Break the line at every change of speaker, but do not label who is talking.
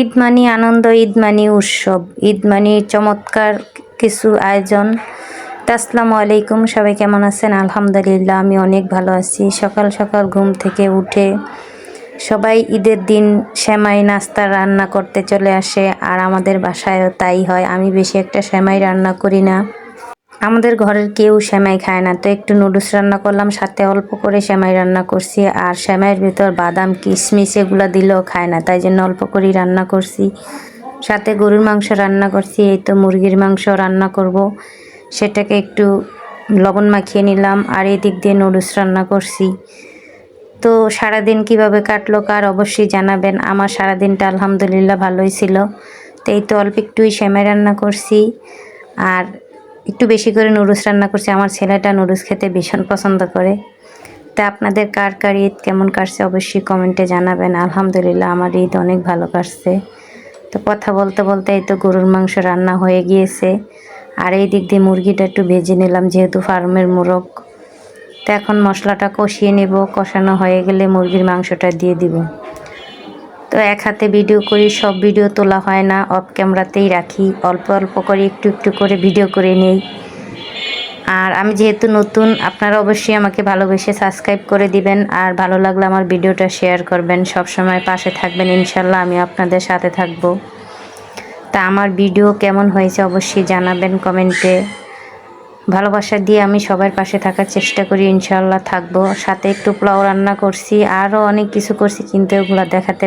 ঈদ মানি আনন্দ ঈদ মানি উৎসব। ঈদ মানি চমৎকার কিছু আয়োজন। তা আসসালামু আলাইকুম, সবাই কেমন আছেন? আলহামদুলিল্লাহ, আমি অনেক ভালো আছি। সকাল সকাল ঘুম থেকে উঠে সবাই ঈদের দিন সেমাই নাস্তা রান্না করতে চলে আসে, আর আমাদের বাসায়ও তাই হয়। আমি বেশি একটা সেমাই রান্না করি না। আমাদের ঘরের কেউ সেমাই খায় না। তো একটু নুডলস রান্না করলাম, সাথে অল্প করে সেমাই রান্না করছি। আর সেমাইয়ের ভিতর বাদাম, কিশমিশ এগুলো দিলেও খায় না, তাই জন্য অল্প করেই রান্না করছি। সাথে গরুর মাংস রান্না করছি, এই তো মুরগির মাংস রান্না করব। সেটাকে একটু লবণ মাখিয়ে নিলাম, আর এই দিক দিয়ে নুডলস রান্না করছি। তো সারাদিন কীভাবে কাটলো কার অবশ্যই জানাবেন। আমার সারাদিনটা আলহামদুলিল্লাহ ভালোই ছিল। তো এই তো অল্প একটুই সেমাই রান্না করছি। আর একটু বেশি করে নুডলস রান্না করছি। আমার ছেলেটা নুডলস খেতে ভীষণ পছন্দ করে। তা আপনাদের কার কার ঈদ কেমন কাটছে অবশ্যই কমেন্টে জানাবেন। আলহামদুলিল্লাহ আমার ঈদ অনেক ভালো কাটছে। তো কথা বলতে বলতে এই তো গরুর মাংস রান্না হয়ে গিয়েছে। আর এই দিক দিয়ে মুরগিটা একটু ভেজে নিলাম যেহেতু ফার্মের মোরগ। তো এখন মশলাটা কষিয়ে নেব। কষানো হয়ে গেলে মুরগির মাংসটা দিয়ে দিব। তো এক হাতে ভিডিও করি, সব ভিডিও তোলা হয় না। অফ ক্যামেরাতেই রাখি। অল্প অল্প করে, একটু একটু করে ভিডিও করে নেই। আর আমি যেহেতু নতুন, আপনারা অবশ্যই আমাকে ভালোবেসে সাবস্ক্রাইব করে দিবেন। আর ভালো লাগলে আমার ভিডিওটা শেয়ার করবেন। সব সময় পাশে থাকবেন, ইনশাল্লাহ আমি আপনাদের সাথে থাকব। তা আমার ভিডিও কেমন হয়েছে অবশ্যই জানাবেন কমেন্টে। ভালোবাসা দিয়ে আমি সবার পাশে থাকার চেষ্টা করি, ইনশাল্লাহ থাকব। সাথে একটু পোলাও রান্না করছি আরও অনেক কিছু করছি, কিন্তু ওগুলো দেখাতে